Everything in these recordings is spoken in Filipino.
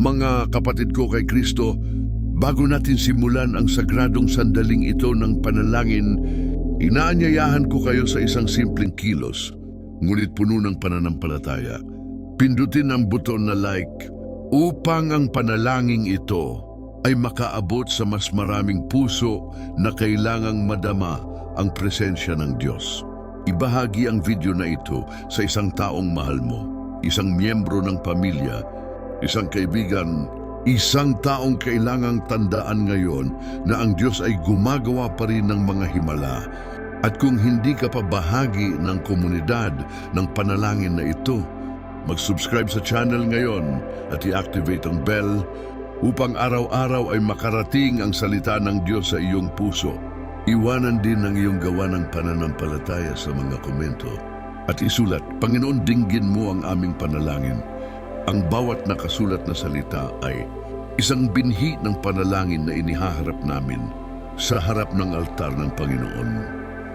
Mga kapatid ko kay Kristo, bago natin simulan ang sagradong sandaling ito ng panalangin, inaanyayahan ko kayo sa isang simpleng kilos, ngunit puno ng pananampalataya. Pindutin ang buton na like upang ang panalangin ito ay makaabot sa mas maraming puso na kailangang madama ang presensya ng Diyos. Ibahagi ang video na ito sa isang taong mahal mo, isang miyembro ng pamilya, isang kaibigan, isang taong kailangang tandaan ngayon na ang Diyos ay gumagawa pa rin ng mga himala. At kung hindi ka pa bahagi ng komunidad ng panalangin na ito, mag-subscribe sa channel ngayon at i-activate ang bell upang araw-araw ay makarating ang salita ng Diyos sa iyong puso. Iwanan din ang iyong gawa ng pananampalataya sa mga komento at isulat, Panginoon, dinggin mo ang aming panalangin. Ang bawat nakasulat na salita ay isang binhi ng panalangin na inihaharap namin sa harap ng altar ng Panginoon.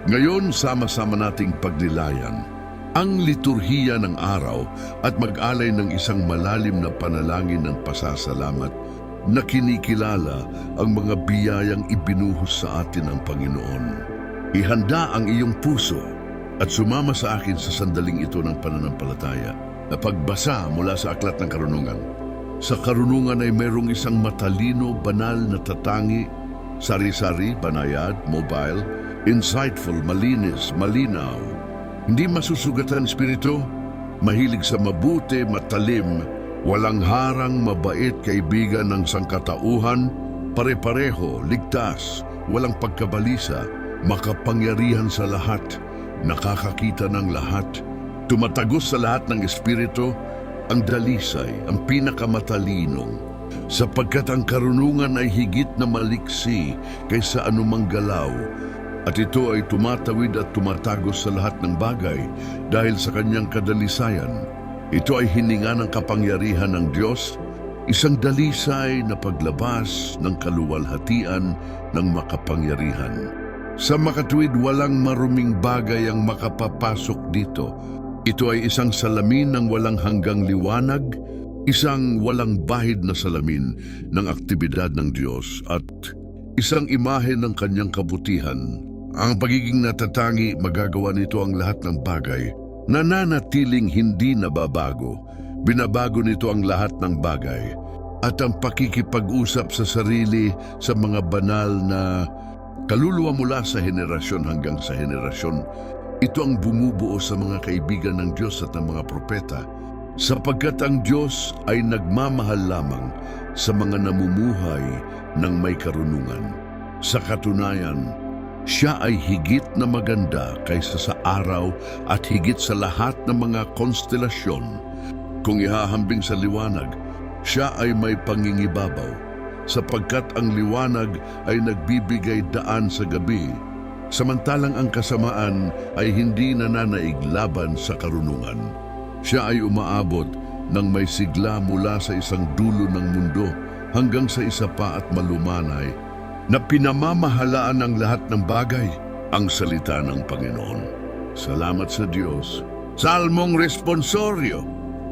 Ngayon, sama-sama nating pagnilayan ang liturhiya ng araw at mag-alay ng isang malalim na panalangin ng pasasalamat na kinikilala ang mga biyayang ibinuhos sa atin ng Panginoon. Ihanda ang iyong puso at sumama sa akin sa sandaling ito ng pananampalataya na pagbasa mula sa Aklat ng Karunungan. Sa karunungan ay merong isang matalino, banal na tatangi, sari-sari, banayad, mobile, insightful, malinis, malinaw, hindi masusugatan espiritu, mahilig sa mabuti, matalim, walang harang, mabait, kaibigan ng sangkatauhan, pare-pareho, ligtas, walang pagkabalisa, makapangyarihan sa lahat, nakakakita ng lahat, tumatagos sa lahat ng espiritu, ang dalisay, ang pinakamatalinong, sapagkat ang karunungan ay higit na maliksi kaysa anumang galaw, at ito ay tumatawid at tumatagos sa lahat ng bagay dahil sa kanyang kadalisayan. Ito ay hininga ng kapangyarihan ng Diyos, isang dalisay na paglabas ng kaluwalhatian ng makapangyarihan. Sa makatuwid walang maruming bagay ang makapapasok dito. Ito ay isang salamin ng walang hanggang liwanag, isang walang bahid na salamin ng aktibidad ng Diyos at isang imahe ng kanyang kabutihan. Ang pagiging natatangi, magagawa nito ang lahat ng bagay. Nananatiling hindi nababago. Binabago nito ang lahat ng bagay. At ang pakikipag-usap sa sarili sa mga banal na kaluluwa mula sa henerasyon hanggang sa henerasyon, ito ang bumubuo sa mga kaibigan ng Diyos at ng mga propeta sapagkat ang Diyos ay nagmamahal lamang sa mga namumuhay ng may karunungan. Sa katunayan, siya ay higit na maganda kaysa sa araw at higit sa lahat ng mga konstelasyon. Kung ihahambing sa liwanag, siya ay may pangingibabaw, sapagkat ang liwanag ay nagbibigay daan sa gabi, samantalang ang kasamaan ay hindi nananaig laban sa karunungan. Siya ay umaabot ng may sigla mula sa isang dulo ng mundo hanggang sa isa pa at malumanay na pinamamahalaan ang lahat ng bagay ang salita ng Panginoon. Salamat sa Diyos. Salmong responsoryo.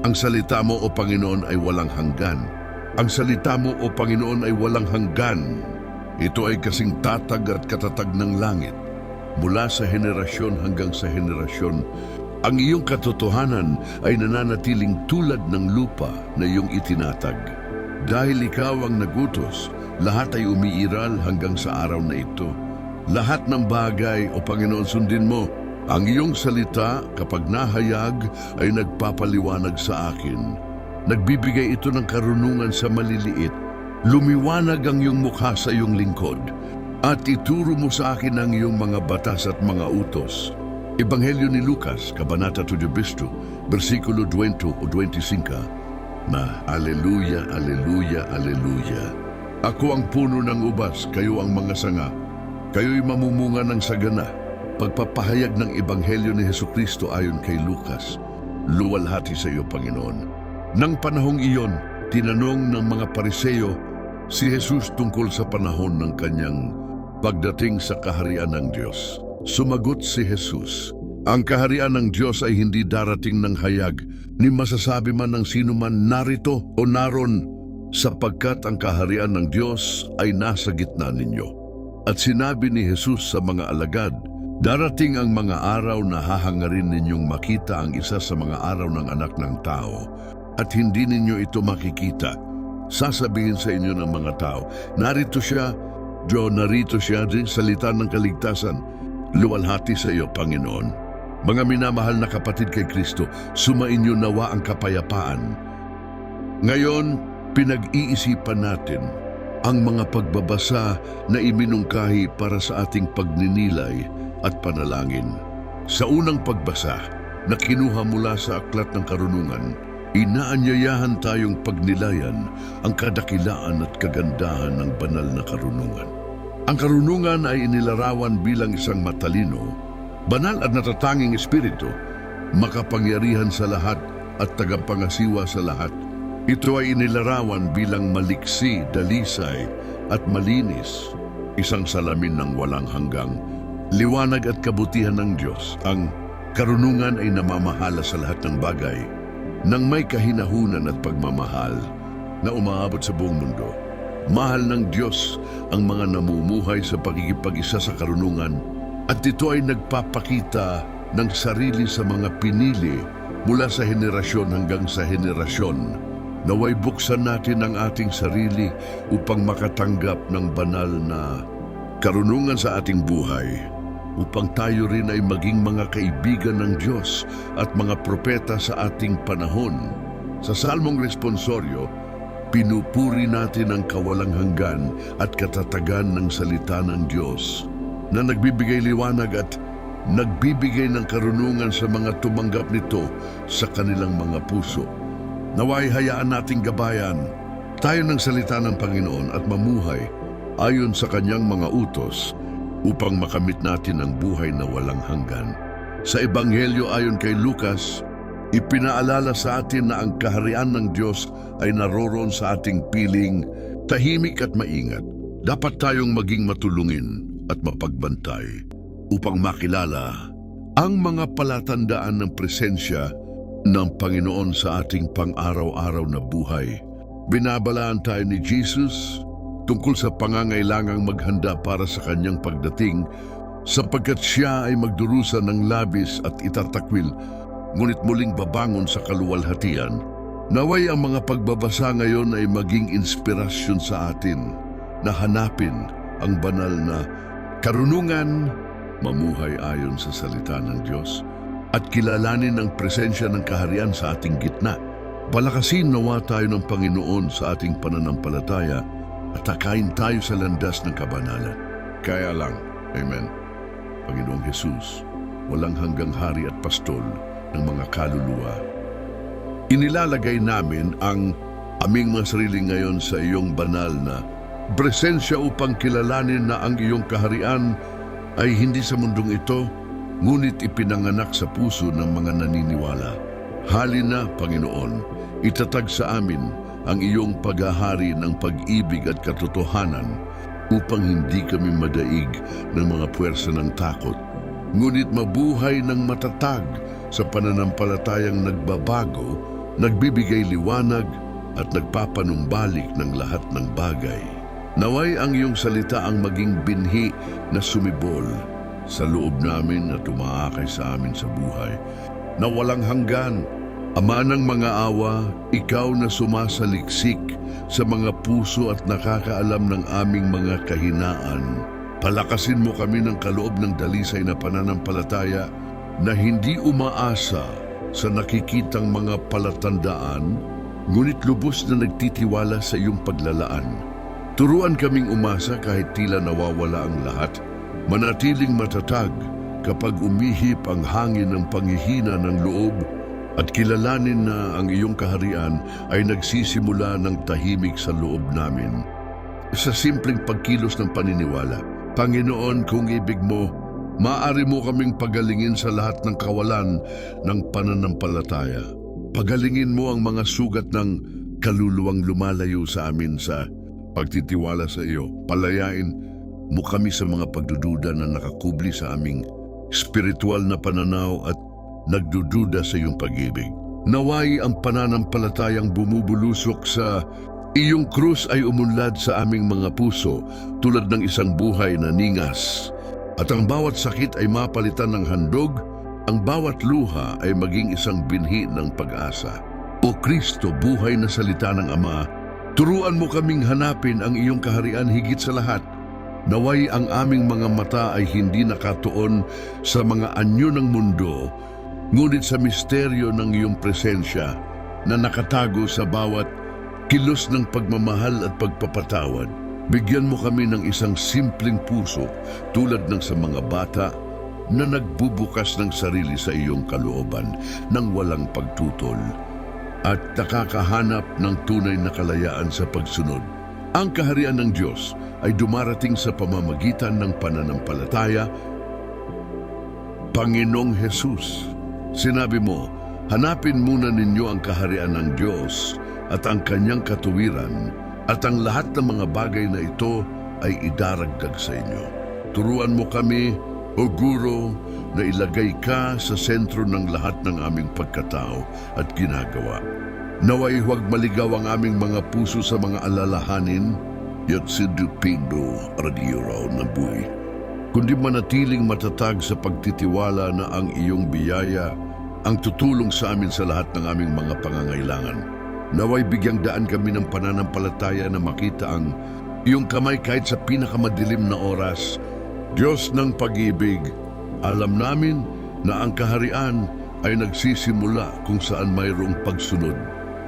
Ang salita mo o Panginoon ay walang hanggan. Ang salita mo o Panginoon ay walang hanggan. Ito ay kasing tatag at katatag ng langit. Mula sa henerasyon hanggang sa henerasyon, ang iyong katotohanan ay nananatiling tulad ng lupa na iyong itinatag. Dahil ikaw ang nagutos, lahat ay umiiral hanggang sa araw na ito. Lahat ng bagay, o Panginoon, sundin mo. Ang iyong salita, kapag nahayag, ay nagpapaliwanag sa akin. Nagbibigay ito ng karunungan sa maliliit. Lumiwanag ang iyong mukha sa iyong lingkod. At ituro mo sa akin ang iyong mga batas at mga utos. Ebanghelyo ni Lucas, Kabanata 17, versikulo 20 o 25, na Aleluya, Aleluya, Aleluya. Ako ang puno ng ubas, kayo ang mga sanga. Kayo'y mamumunga ng sagana. Pagpapahayag ng Ebanghelyo ni Heso Kristo ayon kay Lucas. Luwalhati sa iyo, Panginoon. Nang panahong iyon, tinanong ng mga pariseyo si Jesus tungkol sa panahon ng kanyang pagdating sa kaharian ng Diyos. Sumagot si Jesus, Ang kaharian ng Diyos ay hindi darating ng hayag, ni masasabi man ng sino man narito o naron sapagkat ang kaharian ng Diyos ay nasa gitna ninyo. At sinabi ni Jesus sa mga alagad, Darating ang mga araw na hahangarin ninyong makita ang isa sa mga araw ng anak ng tao at hindi ninyo ito makikita. Sasabihin sa inyo ng mga tao, narito siya, Diyo, narito siya, di salita ng kaligtasan. Luwalhati sa iyo, Panginoon. Mga minamahal na kapatid kay Kristo, sumainyo nawa ang kapayapaan. Ngayon, pinag-iisipan natin ang mga pagbabasa na iminungkahi para sa ating pagninilay at panalangin. Sa unang pagbasa na kinuha mula sa Aklat ng Karunungan, inaanyayahan tayong pagnilayan ang kadakilaan at kagandahan ng banal na karunungan. Ang karunungan ay inilarawan bilang isang matalino, banal at natatanging espiritu, makapangyarihan sa lahat at tagapangasiwa sa lahat. Ito ay inilarawan bilang maliksi, dalisay at malinis, isang salamin ng walang hanggang, liwanag at kabutihan ng Diyos. Ang karunungan ay namamahala sa lahat ng bagay, nang may kahinahunan at pagmamahal na umaabot sa buong mundo. Mahal ng Diyos ang mga namumuhay sa pagkikipag-isa sa karunungan at ito ay nagpapakita ng sarili sa mga pinili mula sa henerasyon hanggang sa henerasyon. Naway buksan natin ang ating sarili upang makatanggap ng banal na karunungan sa ating buhay upang tayo rin ay maging mga kaibigan ng Diyos at mga propeta sa ating panahon. Sa Salmong Responsorio, pinupuri natin ang kawalang hanggan at katatagan ng salita ng Diyos na nagbibigay liwanag at nagbibigay ng karunungan sa mga tumanggap nito sa kanilang mga puso. Naway hayaan nating gabayan tayo ng salita ng Panginoon at mamuhay ayon sa kanyang mga utos upang makamit natin ang buhay na walang hanggan. Sa Ebanghelyo ayon kay Lucas, ipinaalala sa atin na ang kaharian ng Diyos ay naroroon sa ating piling, tahimik at maingat. Dapat tayong maging matulungin at mapagbantay upang makilala ang mga palatandaan ng presensya ng Panginoon sa ating pang-araw-araw na buhay. Binabalaan tayo ni Jesus tungkol sa pangangailangang maghanda para sa kanyang pagdating sapagkat siya ay magdurusa ng labis at itatakwil ngunit muling babangon sa kaluwalhatian. Naway ang mga pagbabasa ngayon ay maging inspirasyon sa atin na hanapin ang banal na karunungan, mamuhay ayon sa salita ng Diyos at kilalanin ang presensya ng kaharian sa ating gitna. Palakasin nawa tayo ng Panginoon sa ating pananampalataya at takain tayo sa landas ng kabanalan. Kaya lang, Amen. Panginoong Jesus, walang hanggang hari at pastol ng mga kaluluwa. Inilalagay namin ang aming mga sarili ngayon sa iyong banal na presensya upang kilalanin na ang iyong kaharian ay hindi sa mundong ito, ngunit ipinanganak sa puso ng mga naniniwala. Halina, Panginoon, itatag sa amin ang iyong paghahari ng pag-ibig at katotohanan upang hindi kami madaig ng mga puwersa ng takot, ngunit mabuhay ng matatag sa pananampalatayang nagbabago, nagbibigay liwanag at nagpapanumbalik ng lahat ng bagay. Naway ang iyong salita ang maging binhi na sumibol sa loob namin at umaakay sa amin sa buhay na walang hanggan Ama ng mga awa, ikaw na sumasaliksik sa mga puso at nakakaalam ng aming mga kahinaan. Palakasin mo kami ng kaloob ng dalisay na pananampalataya na hindi umaasa sa nakikitang mga palatandaan, ngunit lubos na nagtitiwala sa iyong paglalaan. Turuan kaming umasa kahit tila nawawala ang lahat, manatiling matatag kapag umihip ang hangin ng panghihina ng loob at kilalanin na ang iyong kaharian ay nagsisimula ng tahimik sa loob namin. Sa simpleng pagkilos ng paniniwala, Panginoon, kung ibig mo, maaari mo kaming pagalingin sa lahat ng kawalan ng pananampalataya. Pagalingin mo ang mga sugat ng kaluluwang lumalayo sa amin sa pagtitiwala sa iyo. Palayain mo kami sa mga pagdududa na nakakubli sa aming spiritual na pananaw at nagdududa sa iyong pag-ibig. Naway ang pananampalatayang bumubulusok sa Iyong krus ay umunlad sa aming mga puso tulad ng isang buhay na ningas. At ang bawat sakit ay mapalitan ng handog, ang bawat luha ay maging isang binhi ng pag-asa. O Kristo, buhay na salita ng Ama, turuan mo kaming hanapin ang iyong kaharian higit sa lahat. Naway ang aming mga mata ay hindi nakatuon sa mga anyo ng mundo, ngunit sa misteryo ng iyong presensya na nakatago sa bawat kilos ng pagmamahal at pagpapatawad. Bigyan mo kami ng isang simpleng puso tulad ng sa mga bata na nagbubukas ng sarili sa iyong kalooban ng walang pagtutol at nakakahanap ng tunay na kalayaan sa pagsunod. Ang kaharian ng Diyos ay dumarating sa pamamagitan ng pananampalataya. Panginoong Jesus, sinabi mo, hanapin muna ninyo ang kaharian ng Diyos at ang kanyang katuwiran at ang lahat ng mga bagay na ito ay idaragdag sa inyo. Turuan mo kami, o Guro, na ilagay ka sa sentro ng lahat ng aming pagkatao at ginagawa. Naway huwag maligaw ang aming mga puso sa mga alalahanin, yat sidupindo radio raw na buhay. Kundi manatiling matatag sa pagtitiwala na ang iyong biyaya ang tutulong sa amin sa lahat ng aming mga pangangailangan. Naway bigyang daan kami ng pananampalataya na makita ang iyong kamay kahit sa pinakamadilim na oras. Diyos ng pag-ibig, alam namin na ang kaharian ay nagsisimula kung saan mayroong pagsunod.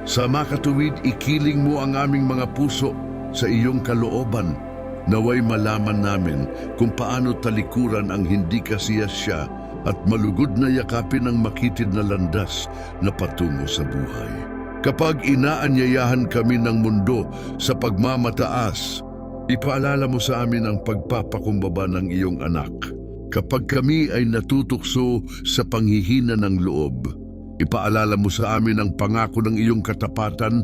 Sa makatuwid, ikiling mo ang aming mga puso sa iyong kalooban. Naway malaman namin kung paano talikuran ang hindi kasiyasya at malugod na yakapin ang makitid na landas na patungo sa buhay. Kapag inaanyayahan kami ng mundo sa pagmamataas, ipaalala mo sa amin ang pagpapakumbaba ng iyong anak. Kapag kami ay natutukso sa panghihina ng loob, ipaalala mo sa amin ang pangako ng iyong katapatan.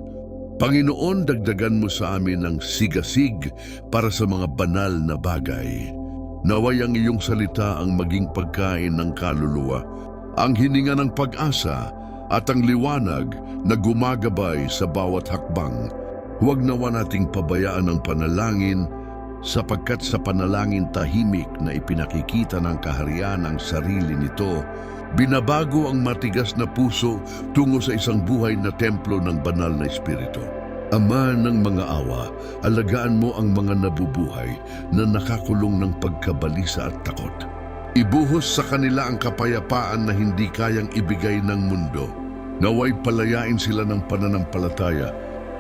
Panginoon, dagdagan mo sa amin ang sigasig para sa mga banal na bagay. Naway ang iyong salita ang maging pagkain ng kaluluwa, ang hininga ng pag-asa at ang liwanag na gumagabay sa bawat hakbang. Huwag nawa nating pabayaan ang panalangin sapagkat sa panalangin tahimik na ipinakikita ng kaharian ang sarili nito, binabago ang matigas na puso tungo sa isang buhay na templo ng banal na espiritu. Ama ng mga awa, alagaan mo ang mga nabubuhay na nakakulong ng pagkabalisa at takot. Ibuhos sa kanila ang kapayapaan na hindi kayang ibigay ng mundo. Naway palayain sila ng pananampalataya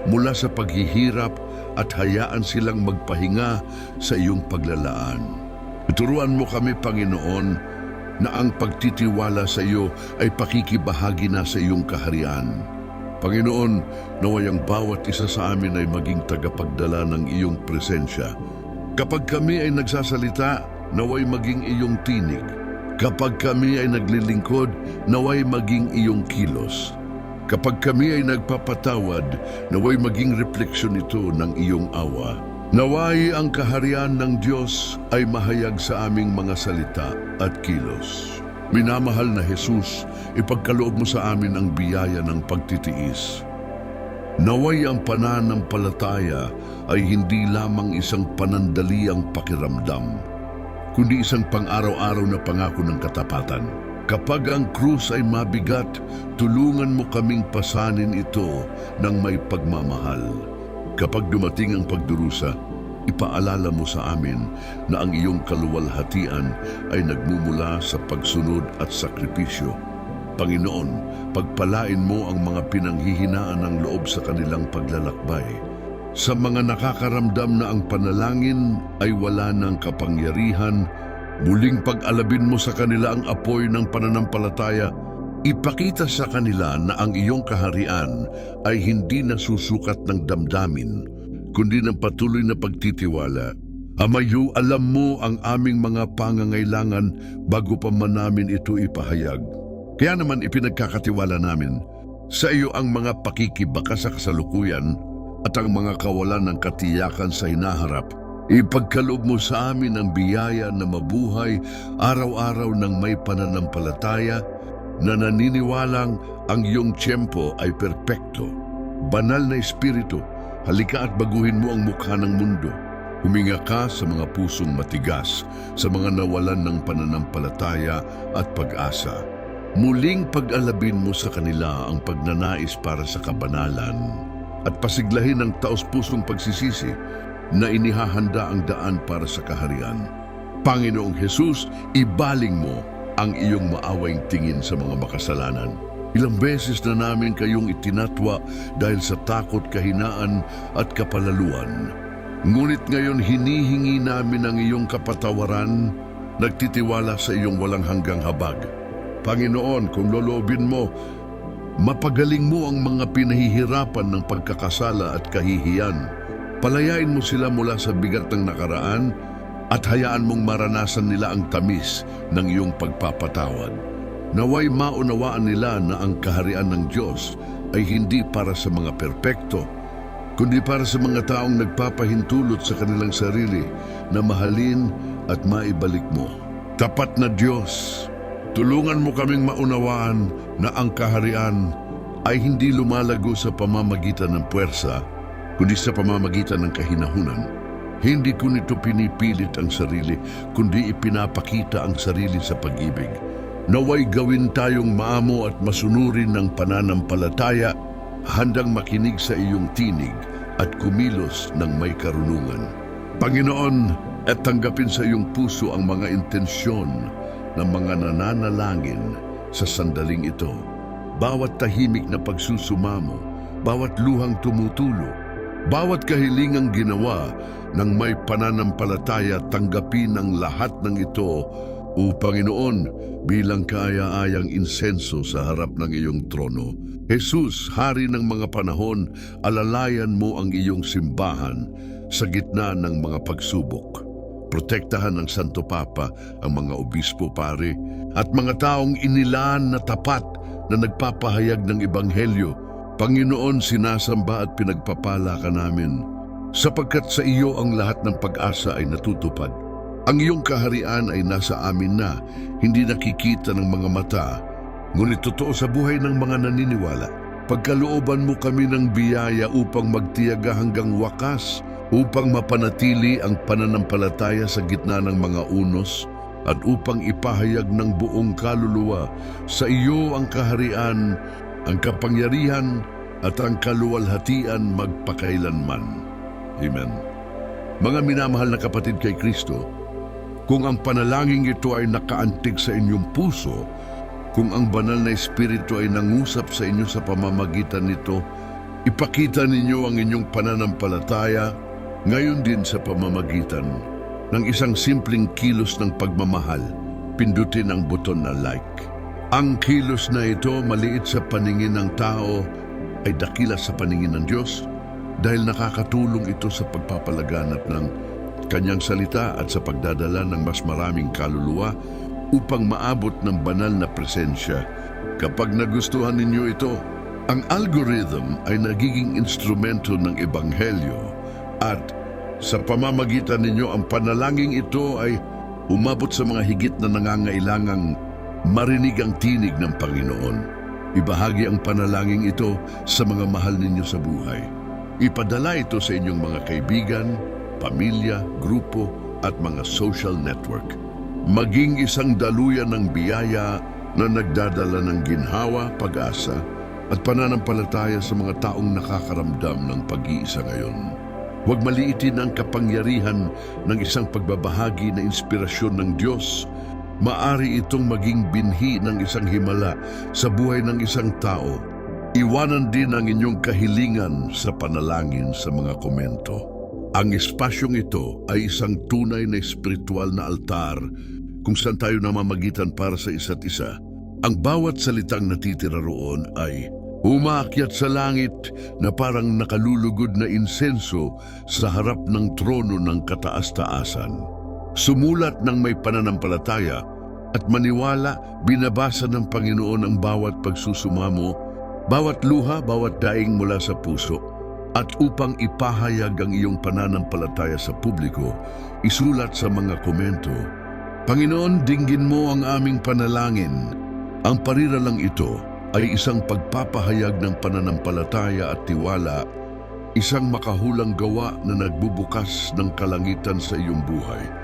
mula sa paghihirap at hayaan silang magpahinga sa iyong paglalaan. Turuan mo kami, Panginoon, na ang pagtitiwala sa iyo ay pakikibahagi na sa iyong kaharian. Panginoon, naway ang bawat isa sa amin ay maging tagapagdala ng iyong presensya. Kapag kami ay nagsasalita, naway maging iyong tinig. Kapag kami ay naglilingkod, naway maging iyong kilos. Kapag kami ay nagpapatawad, naway maging refleksyon ito ng iyong awa. Naway ang kaharian ng Diyos ay mahayag sa aming mga salita at kilos. Minamahal na Jesus, ipagkaloob mo sa amin ang biyaya ng pagtitiis. Naway ang pananampalataya ay hindi lamang isang panandaliang pakiramdam, kundi isang pang-araw-araw na pangako ng katapatan. Kapag ang krus ay mabigat, tulungan mo kaming pasanin ito ng may pagmamahal. Kapag dumating ang pagdurusa, ipaalala mo sa amin na ang iyong kaluwalhatian ay nagmumula sa pagsunod at sakripisyo. Panginoon, pagpalain mo ang mga pinanghihinaan ng loob sa kanilang paglalakbay. Sa mga nakakaramdam na ang panalangin ay wala ng kapangyarihan, muling pag-alabin mo sa kanila ang apoy ng pananampalataya. Ipakita sa kanila na ang iyong kaharian ay hindi nasusukat ng damdamin, kundi ng patuloy na pagtitiwala. Amayo, alam mo ang aming mga pangangailangan bago pa man namin ito ipahayag. Kaya naman ipinagkakatiwala namin sa iyo ang mga pakikibaka sa kasalukuyan at ang mga kawalan ng katiyakan sa hinaharap. Ipagkaloob mo sa amin ang biyaya na mabuhay araw-araw ng may pananampalataya na naniniwalang ang iyong tiyempo ay perpekto. Banal na espiritu, Halika at baguhin mo ang mukha ng mundo. Huminga ka sa mga pusong matigas, sa mga nawalan ng pananampalataya at pag-asa. Muling pag-alabin mo sa kanila ang pagnanais para sa kabanalan at pasiglahin ang taos-pusong pagsisisi na inihahanda ang daan para sa kaharian. Panginoong Hesus, ibaling mo ang iyong maawing tingin sa mga makasalanan. Ilang beses na namin kayong itinatwa dahil sa takot, kahinaan at kapalaluan. Ngunit ngayon hinihingi namin ang iyong kapatawaran, nagtitiwala sa iyong walang hanggang habag. Panginoon, kung lolobin mo, mapagaling mo ang mga pinahihirapan ng pagkakasala at kahihiyan. Palayain mo sila mula sa bigat ng nakaraan at hayaan mong maranasan nila ang tamis ng iyong pagpapatawad. Naway maunawaan nila na ang kaharian ng Diyos ay hindi para sa mga perpekto, kundi para sa mga taong nagpapahintulot sa kanilang sarili na mahalin at maibalik mo. Tapat na Diyos, tulungan mo kaming maunawaan na ang kaharian ay hindi lumalago sa pamamagitan ng puwersa, kundi sa pamamagitan ng kahinahunan. Hindi ko nito pinipilit ang sarili, kundi ipinapakita ang sarili sa pag-ibig. Naway gawin tayong maamo at masunurin ng pananampalataya, handang makinig sa iyong tinig at kumilos ng may karunungan. Panginoon, at tanggapin sa iyong puso ang mga intensyon ng mga nananalangin sa sandaling ito. Bawat tahimik na pagsusumamo, bawat luhang tumutulo, bawat kahilingang ginawa ng may pananampalataya tanggapin ang lahat ng ito o Panginoon bilang kaaya-ayang insenso sa harap ng iyong trono. Jesus, Hari ng mga panahon, alalayan mo ang iyong simbahan sa gitna ng mga pagsubok. Protektahan ng Santo Papa ang mga obispo pare at mga taong inilaan na tapat na nagpapahayag ng Ebanghelyo. Panginoon, sinasamba at pinagpapala ka namin sapagkat sa iyo ang lahat ng pag-asa ay natutupad. Ang iyong kaharian ay nasa amin na, hindi nakikita ng mga mata, ngunit totoo sa buhay ng mga naniniwala. Pagkalooban mo kami ng biyaya upang magtiyaga hanggang wakas, upang mapanatili ang pananampalataya sa gitna ng mga unos, at upang ipahayag ng buong kaluluwa sa iyo ang kaharian, ang kapangyarihan at ang kaluwalhatian magpakailanman. Amen. Mga minamahal na kapatid kay Kristo, kung ang panalangin ito ay nakaantig sa inyong puso, kung ang banal na espiritu ay nangusap sa inyo sa pamamagitan nito, ipakita ninyo ang inyong pananampalataya ngayon din sa pamamagitan ng isang simpleng kilos ng pagmamahal, pindutin ang buton na like. Ang kilos na ito maliit sa paningin ng tao ay dakila sa paningin ng Diyos dahil nakakatulong ito sa pagpapalaganap ng kanyang salita at sa pagdadala ng mas maraming kaluluwa upang maabot ng banal na presensya. Kapag nagustuhan ninyo ito, ang algorithm ay nagiging instrumento ng ebanghelyo at sa pamamagitan ninyo ang panalangin ito ay umabot sa mga higit na nangangailangang marinig ang tinig ng Panginoon. Ibahagi ang panalangin ito sa mga mahal ninyo sa buhay. Ipadala ito sa inyong mga kaibigan, pamilya, grupo at mga social network. Maging isang daluyan ng biyaya na nagdadala ng ginhawa, pag-asa at pananampalataya sa mga taong nakakaramdam ng pag-iisa ngayon. Huwag maliitin ang kapangyarihan ng isang pagbabahagi na inspirasyon ng Diyos. Maari itong maging binhi ng isang himala sa buhay ng isang tao. Iwanan din ang inyong kahilingan sa panalangin sa mga komento. Ang espasyong ito ay isang tunay na espiritual na altar kung saan tayo namamagitan para sa isa't isa. Ang bawat salitang natitira roon ay umaakyat sa langit na parang nakalulugod na insenso sa harap ng trono ng kataas-taasan. Sumulat ng may pananampalataya at maniwala binabasa ng Panginoon ang bawat pagsusumamo, bawat luha, bawat daing mula sa puso. At upang ipahayag ang iyong pananampalataya sa publiko, isulat sa mga komento, Panginoon, dinggin mo ang aming panalangin. Ang pariralang ito ay isang pagpapahayag ng pananampalataya at tiwala isang makahulang gawa na nagbubukas ng kalangitan sa iyong buhay.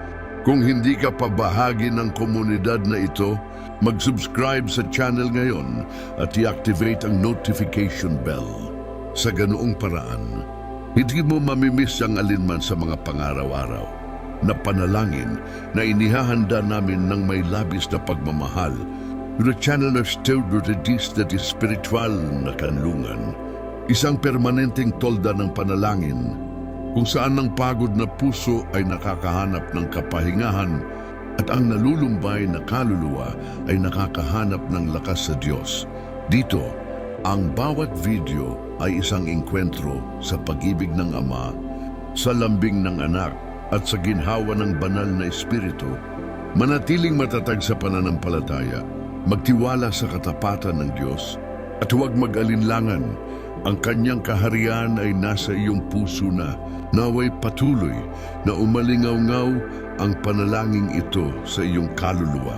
Kung hindi ka pa bahagi ng komunidad na ito, mag-subscribe sa channel ngayon at i-activate ang notification bell. Sa ganoong paraan, hindi mo mamimiss ang alinman sa mga pangaraw-araw na panalangin na inihahanda namin ng may labis na pagmamahal The channel of Still Redis that is spiritual na kanlungan. Isang permanenteng tolda ng panalangin kung saan ang pagod na puso ay nakakahanap ng kapahingahan at ang nalulumbay na kaluluwa ay nakakahanap ng lakas sa Diyos. Dito, ang bawat video ay isang engkwentro sa pag-ibig ng Ama, sa lambing ng anak at sa ginhawa ng banal na Espiritu. Manatiling matatag sa pananampalataya, magtiwala sa katapatan ng Diyos at huwag mag-alinlangan. Ang kanyang kaharian ay nasa iyong puso na naway patuloy na umalingaw-ngaw ang panalangin ito sa iyong kaluluwa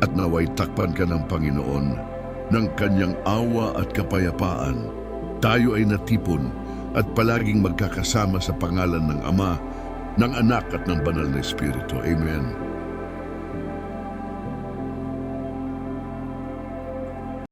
at naway takpan ka ng Panginoon ng kanyang awa at kapayapaan. Tayo ay natipon at palaging magkakasama sa pangalan ng Ama, ng Anak at ng Banal na Espiritu. Amen.